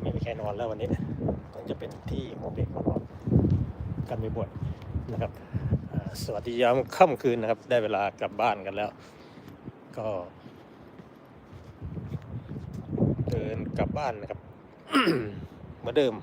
ไม่มีใครนอนแล้ววันนี้ต้องจะเป็นที่โมเบกานอนกันไม่บ่อยนะครับสวัสดียามค่ำคืนนะครับ ได้เวลากลับบ้านกันแล้ว ก็ เดินกลับบ้านนะครับเหมือนเดิม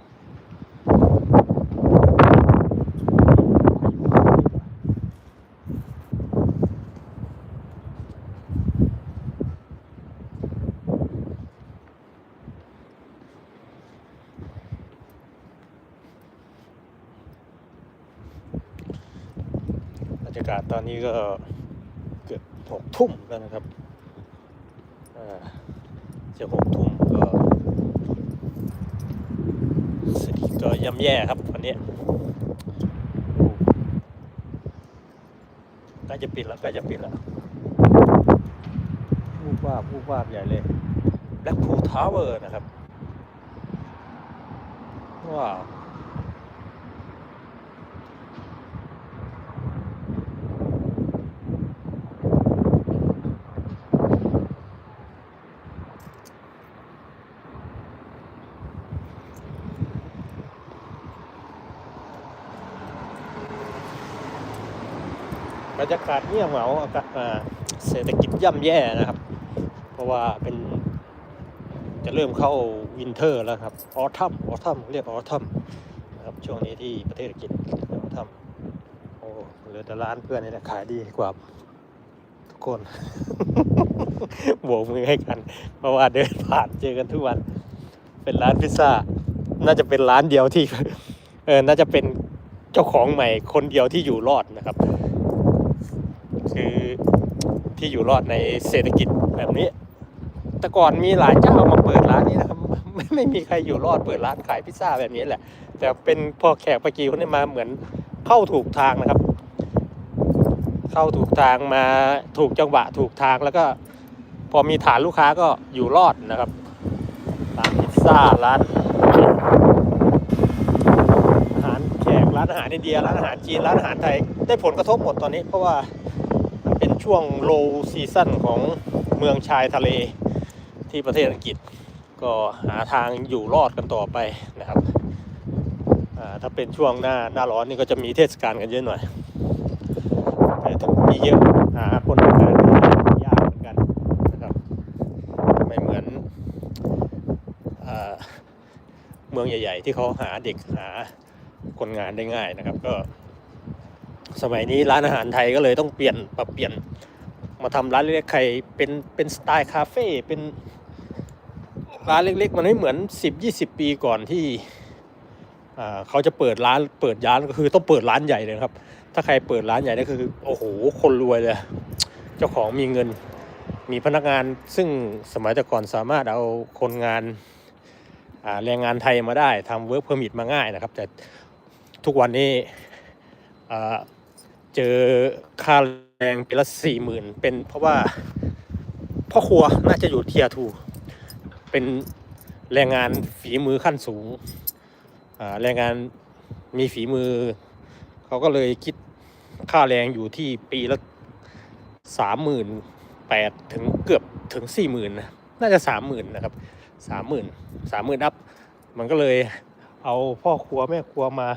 ยากาศตอนนี้ก็เกือบหกทุ่มแล้วนะครับอ่าจะหกทุ่มก็สถิติก็ย่ำแย่ครับวันนี้ใกล้จะปิดแล้วใกล้จะปิดแล้ววูบวาบวูบวาบใหญ่เลย Blackpool Tower นะครับว้าว บรรยากาศเงียบเหงาอากาศเศรษฐกิจย่ำแย่นะครับ เพราะว่าเป็นจะเริ่มเข้าวินเทอร์แล้วครับออทัมออทัมเรียกออทัมนะครับช่วงนี้ที่ประเทศอังกฤษออทัมโอ้เหลือแต่ร้านเพื่อนนี่แหละขายดีกว่าทุกคนโบกมือให้กัน เพราะว่าเดินผ่านเจอกันทุกวัน เป็นร้านพิซซ่า น่าจะเป็นร้านเดียวที่เออน่าจะเป็นเจ้าของใหม่คนเดียวที่อยู่รอดนะครับ คือที่อยู่รอดในเศรษฐกิจแบบนี้ แต่ก่อนมีหลายเจ้ามาเปิดร้านนี้นะครับไม่ไม่มีใครอยู่รอดเปิดร้านขายพิซซ่าแบบนี้แหละ แต่เป็นพอแขกปากีคนนี้มาเหมือนเข้าถูกทางนะครับ เข้าถูกทางมาถูกจังหวะถูกทางแล้วก็ พอมีฐานลูกค้าก็อยู่รอดนะครับร้านพิซซ่าร้านอาหารแขกร้านอาหารอินเดียร้านอาหารจีนร้านอาหารไทยได้ผลกระทบหมดตอนนี้เพราะว่า เป็นช่วงโลซีซั่นของเมืองชายทะเลที่ประเทศอังกฤษ ก็หาทางอยู่รอดกันต่อไปนะครับถ้าเป็นช่วงหน้าหน้าร้อนนี่ก็จะมีเทศกาลกันเยอะหน่อย แต่ถ้ามีเยอะหาคนทำงานยากเหมือนกันนะครับไม่เหมือนเมืองใหญ่ ๆ ที่เขาหาเด็กหาคนงานได้ง่ายนะครับ ก็ สมัยนี้ร้านอาหารไทยก็เลยต้องเปลี่ยนปรับเปลี่ยนมาทำร้านเล็กๆใครเป็นเป็นสไตล์คาเฟ่เป็นร้านเล็กๆ มันไม่เหมือน 10-20 ปีก่อนที่เขาจะเปิดร้านเปิดร้านก็คือต้องเปิดร้านใหญ่เลยครับ ถ้าใครเปิดร้านใหญ่นี่คือโอ้โหคนรวยเลย เจ้าของมีเงินมีพนักงานซึ่งสมัยแต่ก่อนสามารถเอาคนงานแรงงานไทยมาได้ทำเวิร์กเพอร์มิทมาง่ายนะครับ แต่ทุกวันนี้ เจอค่าแรงปีละสี่หมื่นเป็นเพราะว่าพ่อครัวน่าจะอยู่เทียทูเป็นแรงงานฝีมือขั้นสูงแรงงานมีฝีมือ เขาก็เลยคิดค่าแรงอยู่ที่ปีละสามหมื่นแปดถึงเกือบถึงสี่หมื่นนะน่าจะสามหมื่นนะครับสามหมื่นสามหมื่นอัพมันก็เลยเอาพ่อครัวแม่ครัวมา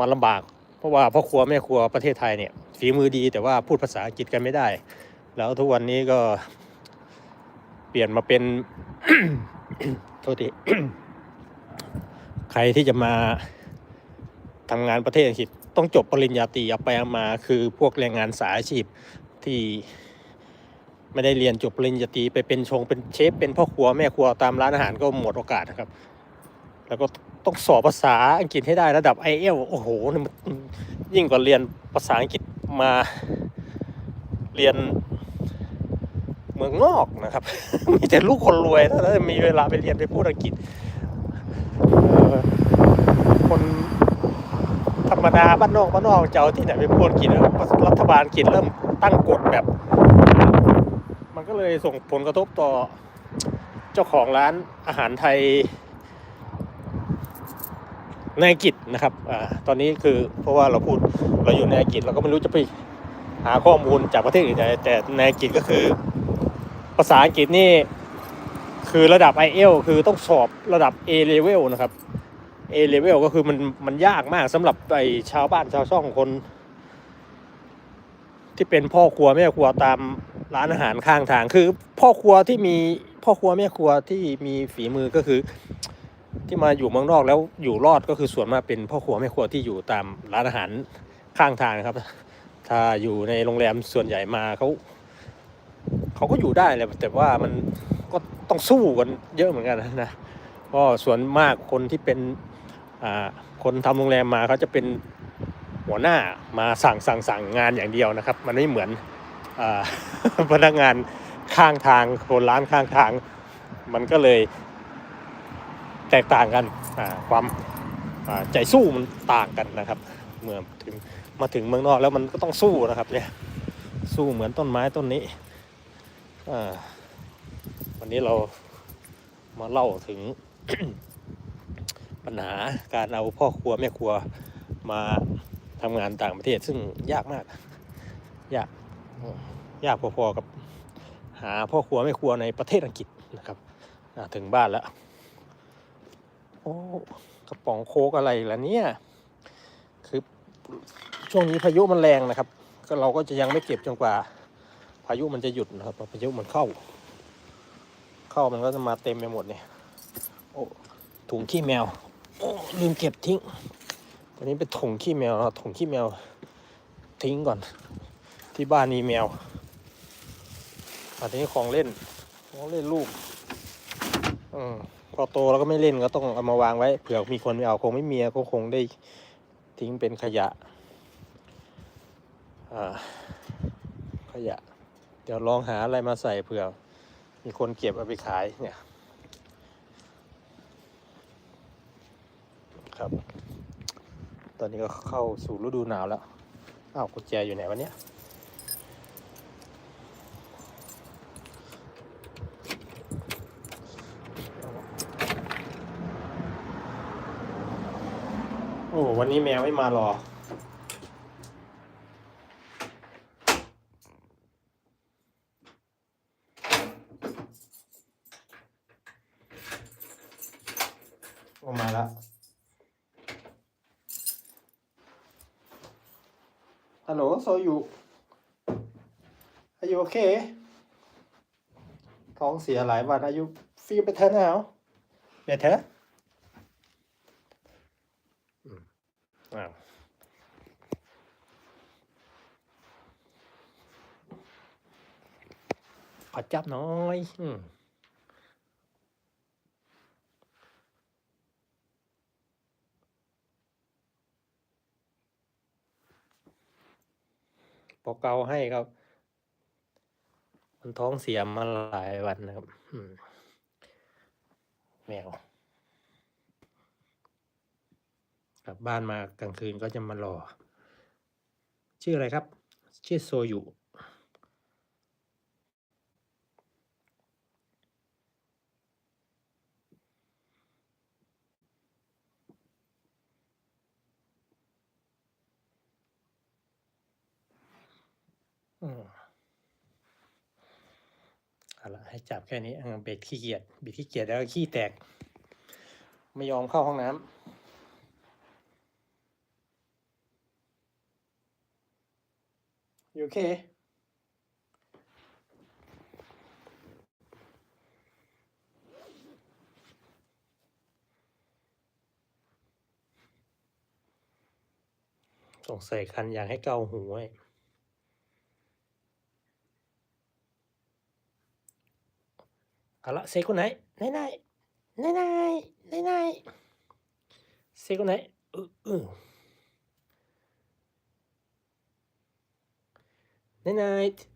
มาลำบาก เพราะว่าพ่อครัวแม่ครัวประเทศไทยเนี่ยฝีมือดีแต่ว่าพูดภาษาอังกฤษกันไม่ได้ แล้วทุกวันนี้ก็เปลี่ยนมาเป็นโทษทีใครที่จะมาทำงานประเทศอังกฤษต้องจบปริญญาตรีเอาไปเอามาคือพวกแรงงานสายอาชีพที่ไม่ได้เรียนจบปริญญาตรีไปเป็นชงเป็นเชฟเป็นพ่อครัวแม่ครัวตามร้านอาหารก็หมดโอกาสนะครับ แล้วก็ ต้องสอบภาษาอังกฤษให้ได้ระดับ i อเอลโอ้โหมันยิ่งกว่าเรียนภาษาอังกฤษมาเรียนเมืองนอกนะครับ มีแต่ลูกคนรวยถ้าจะมีเวลาไปเรียนไปพูดอังกฤษคนธรรมดาบ้านนอกบ้านนอกจะเอาที่ไหนไปพูดอังกฤษอะรัฐบาลอังกฤษเริ่มตั้งกฎแบบ มันก็เลยส่งผลกระทบต่อเจ้าของร้านอาหารไทย ในอังกฤษนะครับอตอนนี้คือเพราะว่าเราพูดเราอยู่ในอังกฤษเราก็ไม่รู้จะไปหาข้อมูลจากประเทศอื่นแต่ในอังกฤษก็คือ ภาษาอังกฤษนี่คือระดับ i อ l คือต้องสอบระดับ A level นะครับ A level ก็คือมันมันยากมากสำหรับไอชาวบ้านชาวช่องคน ที่เป็นพ่อครัวแม่ครัวตามร้านอาหารข้างทางคือ พ่อครัวที่มีพ่อครัวแม่ครัวที่มีฝีมือก็คือ ที่มาอยู่เมืองนอกแล้วอยู่รอดก็คือส่วนมากเป็นพ่อครัวแม่ครัวที่อยู่ตามร้านอาหารข้างทางนะครับ ถ้าอยู่ในโรงแรมส่วนใหญ่มาเขาเขาก็อยู่ได้แหละแต่ว่ามันก็ต้องสู้กันเยอะเหมือนกันนะก็ส่วนมากคนที่เป็นคนทำโรงแรมมาเขาจะเป็นหัวหน้ามาสั่งสั่งสั่งงานอย่างเดียวนะครับ มันไม่เหมือนอพนักงานข้างทางคนร้านข้างทาง มันก็เลย แตกต่างกันความใจสู้มันต่างกันนะครับ เมื่อถึงมาถึงเมืองนอกแล้วมันก็ต้องสู้นะครับเนี่ยสู้เหมือนต้นไม้ต้นนี้วันนี้เรามาเล่าถึงปัญหาการเอาพ่อครัวแม่ครัวมาทำงานต่างประเทศ ซึ่งยากมาก ยากยากพอๆกับหาพ่อครัวแม่ครัวในประเทศอังกฤษนะครับถึงบ้านแล้ว โอ้กระป๋องโคกอะไรล่ะเนี่ยคือช่วงนี้พายุมันแรงนะครับ ก็เราก็จะยังไม่เก็บจนกว่า พายุมันจะหยุดนะครับพอพายุมันเข้า เข้ามันก็จะมาเต็มไปหมดเนี่ยโอ้ถุงขี้แมวโอ้ลืมเก็บทิ้งวันนี้เป็นถุงขี้แมวนะถุงขี้แมวทิ้งก่อน ที่บ้านมีแมวอันนี้ของเล่นของเล่นลูก อืม พอโตแล้วก็ไม่เล่นก็ต้องเอามาวางไว้เผื่อมีคนไม่เอาคงไม่มีก็คงได้ทิ้งเป็นขยะขยะ เดี๋ยวลองหาอะไรมาใส่เผื่อ มีคนเก็บเอาไปขายเนี่ยครับ ตอนนี้ก็เข้าสู่ฤดูหนาวแล้วอ้าวกุญแจอยู่ไหนวะเนี่ย วันนี้แมวไม่มารอ ออกมาแล้วฮัลโหลโซยุอายุโอเคท้องเสียหลายวันอายุ feel better now better อ้าขอจับหน้อยอืมพอเกาให้ครับ มันท้องเสียมาหลายวันนะครับแมว กลับบ้านมากลางคืนก็จะมารอ ชื่ออะไรครับ ชื่อโซยุอเอาละให้จับแค่นี้เออเบ็ดขี้เกียจเบ็ดขี้เกียจแล้วก็ขี้แตก ไม่ยอมเข้าห้องน้ำ You okay? สงสัยคันอยากให้เกาหูไว้เอาละเซกุไหนไหนไหนไหนไหนไหนไหนเซกุไหนอืออือ Night night.